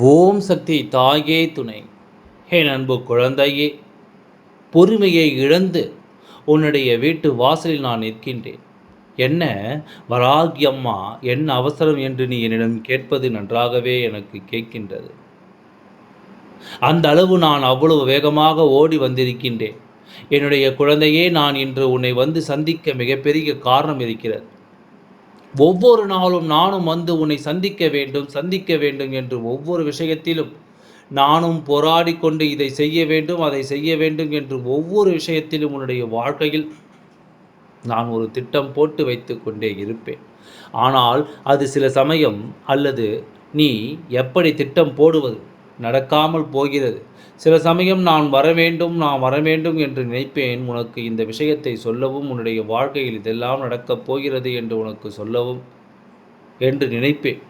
ஓம் சக்தி தாயே துணை. என் அன்பு குழந்தையே பொறுமையை இழந்து உன்னுடைய வீட்டு வாசலில் நான் நிற்கின்றேன். என்ன வராகி அம்மா என்ன அவசரம் என்று நீ என்னிடம் கேட்பது நன்றாகவே எனக்கு கேட்கின்றது. அந்த அளவு நான் அவ்வளவு வேகமாக ஓடி வந்திருக்கின்றேன். என்னுடைய குழந்தையே நான் இன்று உன்னை வந்து சந்திக்க மிகப்பெரிய காரணம் இருக்கிறது. ஒவ்வொரு நாளும் நானும் வந்து உன்னை சந்திக்க வேண்டும் சந்திக்க வேண்டும் என்று ஒவ்வொரு விஷயத்திலும் நானும் போராடி கொண்டு இதை செய்ய வேண்டும் அதை செய்ய வேண்டும் என்று ஒவ்வொரு விஷயத்திலும் உன்னுடைய வாழ்க்கையில் நான் ஒரு திட்டம் போட்டு வைத்து கொண்டே இருப்பேன். ஆனால் அது சில சமயம் அல்லது நீ எப்படி திட்டம் போடுவது? நடக்காமல் போகிறது. சில சமயம் நான் வர வேண்டும் நான் வர வேண்டும் என்று நினைப்பேன். உனக்கு இந்த விஷயத்தை சொல்லவும் உன்னுடைய வாழ்க்கையில் இதெல்லாம் நடக்கப் போகிறது என்று உனக்கு சொல்லவும் என்று நினைப்பேன்.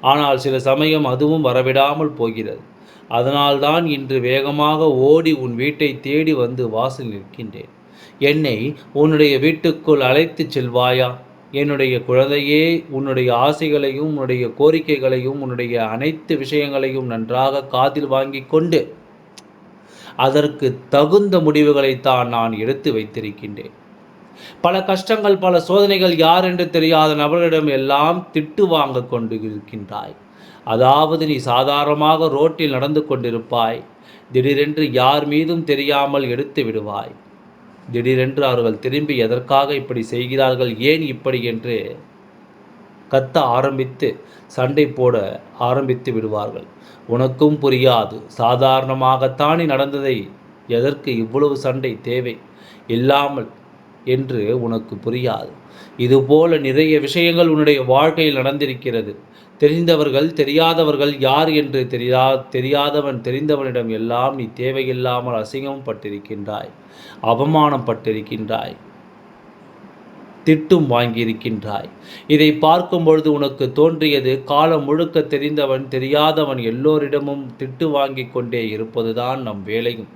ஆனால் சில சமயம் அதுவும் வரவிடாமல் போகிறது. அதனால்தான் இன்று வேகமாக ஓடி உன் வீட்டை தேடி வந்து வாசல் நிற்கின்றேன். என்னை உன்னுடைய வீட்டுக்குள் அழைத்துச் செல்வாயா? என்னுடைய குழந்தையே உன்னுடைய ஆசைகளையும் உன்னுடைய கோரிக்கைகளையும் உன்னுடைய அனைத்து விஷயங்களையும் நன்றாக காதில் வாங்கி கொண்டு அதற்கு தகுந்த முடிவுகளைத்தான் நான் எடுத்து வைத்திருக்கின்றேன். பல கஷ்டங்கள் பல சோதனைகள் யார் என்று தெரியாத நபர்களிடம் எல்லாம் திட்டு வாங்க கொண்டு இருக்கின்றாய். அதாவது நீ சாதாரணமாக ரோட்டில் நடந்து கொண்டிருப்பாய். திடீரென்று யார் மீதும் தெரியாமல் எடுத்து விடுவாய். திடீரென்று அவர்கள் திரும்பி எதற்காக இப்படி செய்கிறார்கள் ஏன் இப்படி என்று கத்த ஆரம்பித்து சண்டை போட ஆரம்பித்து விடுவார்கள். உனக்கும் புரியாது சாதாரணமாகத்தானே நடந்ததை. எதற்கு இவ்வளவு சண்டை தேவை? இல்லாமல் என்று உனக்கு புரியாது. இதுபோல நிறைய விஷயங்கள் உன்னுடைய வாழ்க்கையில் நடந்திருக்கிறது. தெரிந்தவர்கள் தெரியாதவர்கள் யார் என்று தெரியா தெரியாதவன் தெரிந்தவனிடம் எல்லாம் நீ தேவையில்லாமல் அசிங்கம் பட்டிருக்கின்றாய் அவமானம் பட்டிருக்கின்றாய் திட்டும் வாங்கியிருக்கின்றாய். இதை பார்க்கும் பொழுது உனக்கு தோன்றியது காலம் முழுக்க தெரிந்தவன் தெரியாதவன் எல்லோரிடமும் திட்டு வாங்கி கொண்டே இருப்பதுதான் நம் வேலையும்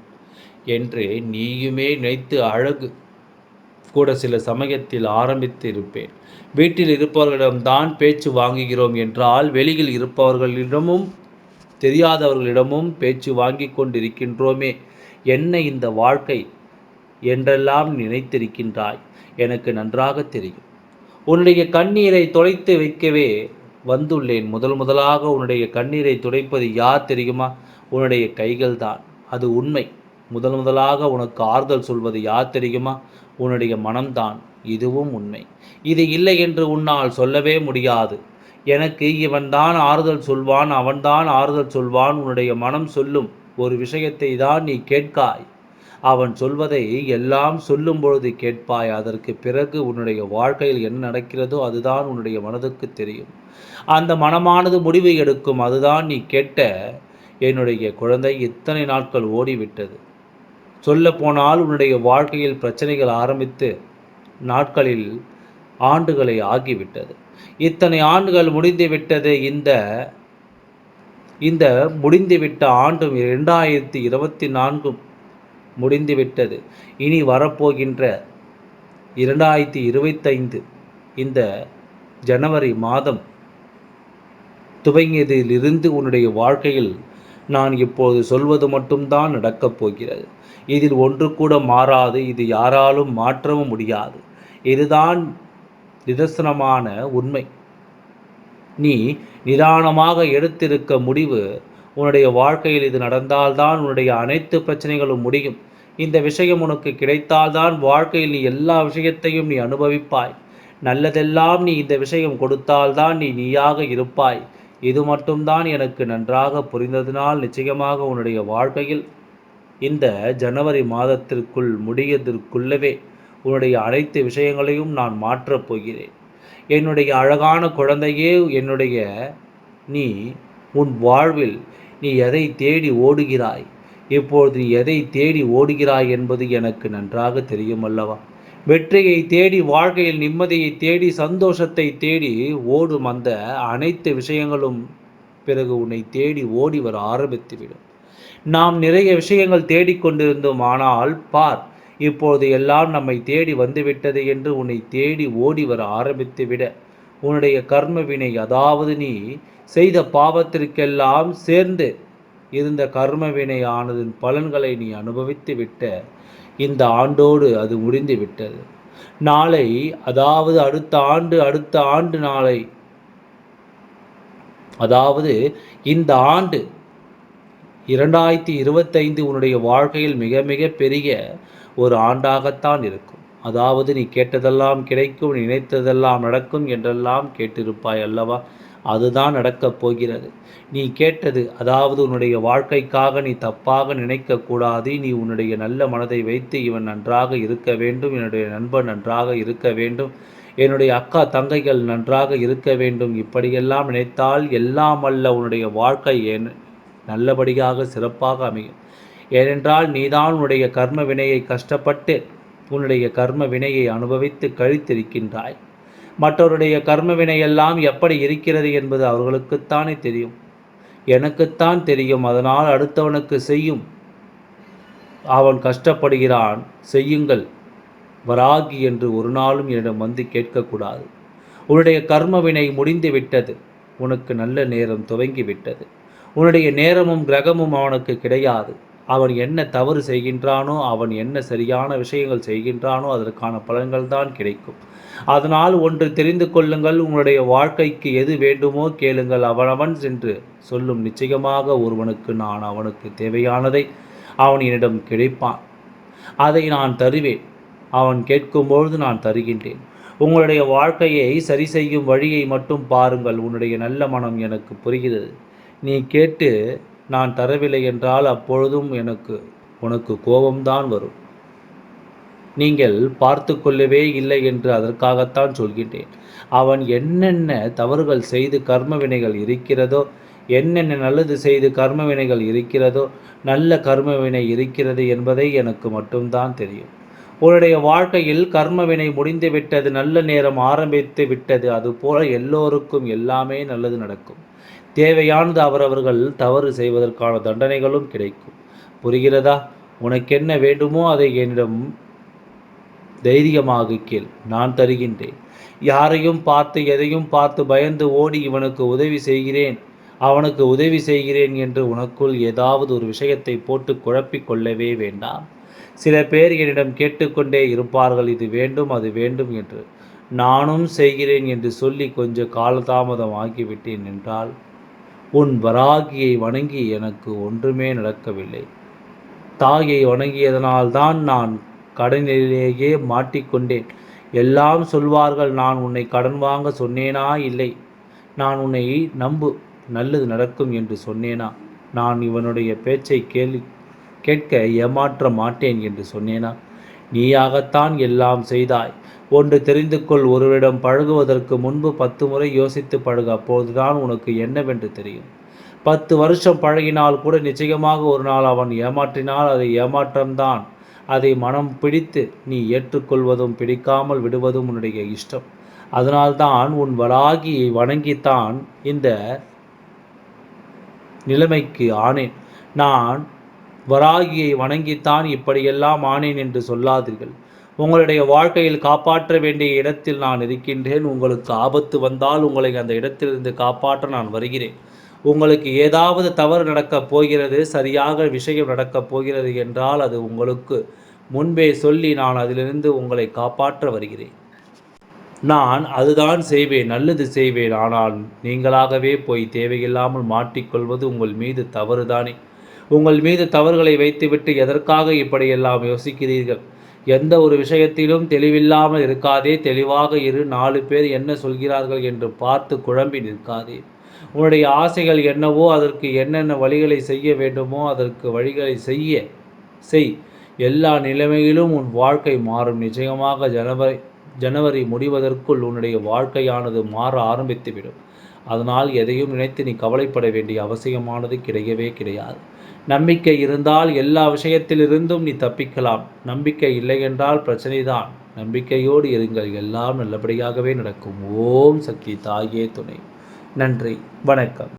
என்று நீயுமே நினைத்து அழகு. கூட சில சமயத்தில் ஆரம்பித்து இருப்பேன் வீட்டில் இருப்பவர்களிடம்தான் பேச்சு வாங்குகிறோம் என்றால் வெளியில் இருப்பவர்களிடமும் தெரியாதவர்களிடமும் பேச்சு வாங்கி கொண்டிருக்கின்றோமே என்ன இந்த வாழ்க்கை என்றெல்லாம் நினைத்திருக்கின்றாய்? எனக்கு நன்றாக தெரியும். உன்னுடைய கண்ணீரை தொலைத்து வைக்கவே வந்துள்ளேன். முதல் முதலாக உன்னுடைய கண்ணீரை துடைப்பது யார் தெரியுமா? உன்னுடைய கைகள் தான் அது உண்மை. முதல் முதலாக உனக்கு ஆறுதல் சொல்வது யார் தெரியுமா? உன்னுடைய மனம்தான். இதுவும் உண்மை. இது இல்லை என்று உன்னால் சொல்லவே முடியாது. எனக்கு இவன்தான் ஆறுதல் சொல்வான் அவன்தான் ஆறுதல் சொல்வான் உன்னுடைய மனம் சொல்லும் ஒரு விஷயத்தை தான் நீ கேட்காய். அவன் சொல்வதை எல்லாம் சொல்லும் பொழுது கேட்பாய். அதற்கு பிறகு உன்னுடைய வாழ்க்கையில் என்ன நடக்கிறதோ அதுதான் உன்னுடைய மனதுக்கு தெரியும். அந்த மனமானது முடிவை எடுக்கும். அதுதான் நீ கேட்ட என்னுடைய குழந்தை இத்தனை நாட்கள் ஓடிவிட்டது. சொல்லப்போனால் உன்னுடைய வாழ்க்கையில் பிரச்சனைகள் ஆரம்பித்து நாட்களில் ஆண்டுகளை ஆகிவிட்டது. இத்தனை ஆண்டுகள் முடிந்து விட்டது இந்த இந்த முடிந்துவிட்ட ஆண்டும் இரண்டாயிரத்தி இருபத்தி நான்கும் முடிந்துவிட்டது இனி வரப்போகின்ற இரண்டாயிரத்தி இருபத்தைந்து இந்த ஜனவரி மாதம் துவங்கியதிலிருந்து உன்னுடைய வாழ்க்கையில் நான் இப்போது சொல்வது மட்டும்தான் நடக்கப் போகிறது. இதில் ஒன்று கூட மாறாது இது யாராலும் மாற்றவும் முடியாது. இதுதான் நிதர்சனமான உண்மை. நீ நிதானமாக எடுத்திருக்க முடிவு உன்னுடைய வாழ்க்கையில் இது நடந்தால்தான் உன்னுடைய அனைத்து பிரச்சனைகளும் முடியும். இந்த விஷயம் உனக்கு கிடைத்தால்தான் வாழ்க்கையில் நீ எல்லா விஷயத்தையும் நீ அனுபவிப்பாய். நல்லதெல்லாம் நீ இந்த விஷயம் கொடுத்தால்தான் நீ நீயாக இருப்பாய். இது மட்டும்தான் எனக்கு நன்றாக புரிந்ததினால் நிச்சயமாக உன்னுடைய வாழ்க்கையில் இந்த ஜனவரி மாதத்திற்குள் முடியதற்குள்ளவே உன்னுடைய அனைத்து விஷயங்களையும் நான் மாற்றப் போகிறேன். என்னுடைய அழகான குழந்தையே என்னுடைய நீ உன் வாழ்வில் நீ எதை தேடி ஓடுகிறாய்? இப்பொழுது நீ எதை தேடி ஓடுகிறாய் என்பது எனக்கு நன்றாக தெரியும் அல்லவா? வெற்றியை தேடி வாழ்க்கையில் நிம்மதியை தேடி சந்தோஷத்தை தேடி ஓடும் அந்த அனைத்து விஷயங்களும் பிறகு உன்னை தேடி ஓடி வர ஆரம்பித்துவிடும். நாம் நிறைய விஷயங்கள் தேடிக்கொண்டிருந்தோம் ஆனால் பார் இப்பொழுது எல்லாம் நம்மை தேடி வந்துவிட்டது என்று உன்னை தேடி ஓடி வர ஆரம்பித்து விட உன்னுடைய கர்ம வினை அதாவது நீ செய்த பாவத்திற்கெல்லாம் சேர்ந்து இருந்த கர்ம வினை ஆனதின் பலன்களை நீ அனுபவித்து விட்ட இந்த ஆண்டோடு அது முடிந்து விட்டது நாளை அதாவது அடுத்த ஆண்டு அடுத்த ஆண்டு நாளை அதாவது இந்த ஆண்டு இரண்டாயிரத்தி இருபத்தைந்து உன்னுடைய வாழ்க்கையில் மிக மிக பெரிய ஒரு ஆண்டாகத்தான் இருக்கும். அதாவது நீ கேட்டதெல்லாம் கிடைக்கும் நினைத்ததெல்லாம் நடக்கும் என்றெல்லாம் கேட்டிருப்பாய் அல்லவா? அதுதான் நடக்கப் போகிறது. நீ கேட்டது அதாவது உன்னுடைய வாழ்க்கைக்காக நீ தப்பாக நினைக்கக்கூடாது நீ உன்னுடைய நல்ல மனதை வைத்து இவன் நன்றாக இருக்க வேண்டும் என்னுடைய நண்பன் நன்றாக இருக்க வேண்டும் என்னுடைய அக்கா தங்கைகள் நன்றாக இருக்க வேண்டும் இப்படியெல்லாம் நினைத்தால் எல்லாம் அல்ல உன்னுடைய வாழ்க்கை ஏன் நல்லபடியாக சிறப்பாக அமையும். ஏனென்றால் நீதான் உன்னுடைய கர்ம வினையை கஷ்டப்பட்டு உன்னுடைய கர்ம வினையை அனுபவித்து கழித்திருக்கின்றாய். மற்றவருடைய கர்ம வினையெல்லாம் எப்படி இருக்கிறது என்பது அவர்களுக்குத்தானே தெரியும். எனக்குத்தான் தெரியும். அதனால் அடுத்தவனுக்கு செய்யும். அவன் கஷ்டப்படுகிறான். செய்யுங்கள். வராகி என்று ஒரு நாளும் என்னிடம் வந்து கேட்கக்கூடாது. உன்னுடைய கர்ம வினை முடிந்து விட்டது உனக்கு நல்ல நேரம் துவங்கி விட்டது உன்னுடைய நேரமும் கிரகமும் அவனுக்கு கிடையாது. அவன் என்ன தவறு செய்கின்றானோ அவன் என்ன சரியான விஷயங்கள் செய்கின்றானோ அதற்கான பலன்கள் தான் கிடைக்கும். அதனால் ஒன்று தெரிந்து கொள்ளுங்கள் உங்களுடைய வாழ்க்கைக்கு எது வேண்டுமோ கேளுங்கள் அவனவன் சென்று சொல்லும் நிச்சயமாக ஒருவனுக்கு நான் அவனுக்கு தேவையானதை அவன் என்னிடம் கிடைப்பான். அதை நான் தருவேன். அவன் கேட்கும்பொழுது நான் தருகின்றேன். உங்களுடைய வாழ்க்கையை சரி செய்யும் வழியை மட்டும் பாருங்கள் உன்னுடைய நல்ல மனம் எனக்கு புரிகிறது. நீ கேட்டு நான் தரவில்லை என்றால் அப்பொழுதும் எனக்கு உனக்கு கோபம்தான் வரும். நீங்கள் பார்த்து கொள்ளவே இல்லை என்று அதற்காகத்தான் சொல்கின்றேன். அவன் என்னென்ன தவறுகள் செய்து கர்ம வினைகள் இருக்கிறதோ என்னென்ன நல்லது செய்து கர்ம வினைகள் இருக்கிறதோ நல்ல கர்ம வினை இருக்கிறது என்பதை எனக்கு மட்டும்தான் தெரியும். உன்னுடைய வாழ்க்கையில் கர்ம வினை முடிந்து விட்டது நல்ல நேரம் ஆரம்பித்து விட்டது அதுபோல எல்லோருக்கும் எல்லாமே நல்லது நடக்கும். தேவையானது அவரவர்கள் தவறு செய்வதற்கான தண்டனைகளும் கிடைக்கும். புரிகிறதா? உனக்கென்ன வேண்டுமோ அதை என்னிடம் தைரியமாக கேள். நான் தருகின்றேன். யாரையும் பார்த்து எதையும் பார்த்து பயந்து ஓடி இவனுக்கு உதவி செய்கிறேன். அவனுக்கு உதவி செய்கிறேன் என்று உனக்குள் ஏதாவது ஒரு விஷயத்தை போட்டு குழப்பிக் கொள்ளவே வேண்டாம். சில பேர் என்னிடம் கேட்டுக்கொண்டே இருப்பார்கள். இது வேண்டும் அது வேண்டும் என்று. நானும் செய்கிறேன் என்று சொல்லி கொஞ்சம் காலதாமதம் ஆகிவிட்டேன் என்றால் உன் வராகியை வணங்கி எனக்கு ஒன்றுமே நடக்கவில்லை. தாயை வணங்கியதனால்தான் நான் கடனிலேயே மாட்டிக்கொண்டேன். எல்லாம் சொல்வார்கள் நான் உன்னை கடன் வாங்க சொன்னேனா? இல்லை. நான் உன்னை நம்பு நல்லது நடக்கும் என்று சொன்னேனா? நான் இவனுடைய பேச்சை கேள்வி கேட்க ஏமாற்ற மாட்டேன் என்று சொன்னேனா? நீயாகத்தான் எல்லாம் செய்தாய். ஒன்று தெரிந்து கொள் ஒருவரிடம் பழகுவதற்கு முன்பு பத்து முறை யோசித்து பழகு அப்போதுதான் உனக்கு என்னவென்று தெரியும். பத்து வருஷம் பழகினால் கூட நிச்சயமாக ஒரு நாள் அவன் ஏமாற்றினால் அது ஏமாற்றம்தான். அதை மனம் பிடித்து நீ ஏற்றுக்கொள்வதும் பிடிக்காமல் விடுவதும் உன்னுடைய இஷ்டம். அதனால்தான் உன் வளாகி வணங்கித்தான் இந்த நிலைமைக்கு ஆனேன். நான் வராகியை வணங்கித்தான் இப்படியெல்லாம் ஆனேன் என்று சொல்லாதீர்கள். உங்களுடைய வாழ்க்கையில் காப்பாற்ற வேண்டிய இடத்தில் நான் இருக்கின்றேன். உங்களுக்கு ஆபத்து வந்தால் உங்களை அந்த இடத்திலிருந்து காப்பாற்ற நான் வருகிறேன். உங்களுக்கு ஏதாவது தவறு நடக்கப் போகிறது சரியாக விஷயம் நடக்கப் போகிறது என்றால் அது உங்களுக்கு முன்பே சொல்லி நான் அதிலிருந்து உங்களை காப்பாற்ற வருகிறேன். நான் அதுதான் செய்வேன் நல்லது செய்வேன். ஆனால் நீங்களாகவே போய் தேவையில்லாமல் மாட்டிக்கொள்வது உங்கள் மீது தவறுதானே. உங்கள் மீது தவறுகளை வைத்துவிட்டு எதற்காக இப்படியெல்லாம் யோசிக்கிறீர்கள்? எந்த ஒரு விஷயத்திலும் தெளிவில்லாமல் இருக்காதே தெளிவாக இரு நாலு பேர் என்ன சொல்கிறார்கள் என்று பார்த்து குழம்பி நிற்காதே. உன்னுடைய ஆசைகள் என்னவோ அதற்கு என்னென்ன வழிகளை செய்ய வேண்டுமோ அதற்கு வழிகளை செய்ய செய். எல்லா நிலைமையிலும் உன் வாழ்க்கை மாறும். நிச்சயமாக ஜனவரி ஜனவரி முடிவதற்குள் உன்னுடைய வாழ்க்கையானது மாற ஆரம்பித்துவிடும். அதனால் எதையும் நினைத்து நீ கவலைப்பட வேண்டிய அவசியமானது கிடையவே கிடையாது. நம்பிக்கை இருந்தால் எல்லா விஷயத்திலிருந்தும் நீ தப்பிக்கலாம். நம்பிக்கை இல்லை என்றால் பிரச்சனைதான். நம்பிக்கையோடு இருங்கள். எல்லாம் நல்லபடியாகவே நடக்கும். ஓம் சக்தி தாயே துணை. நன்றி. வணக்கம்.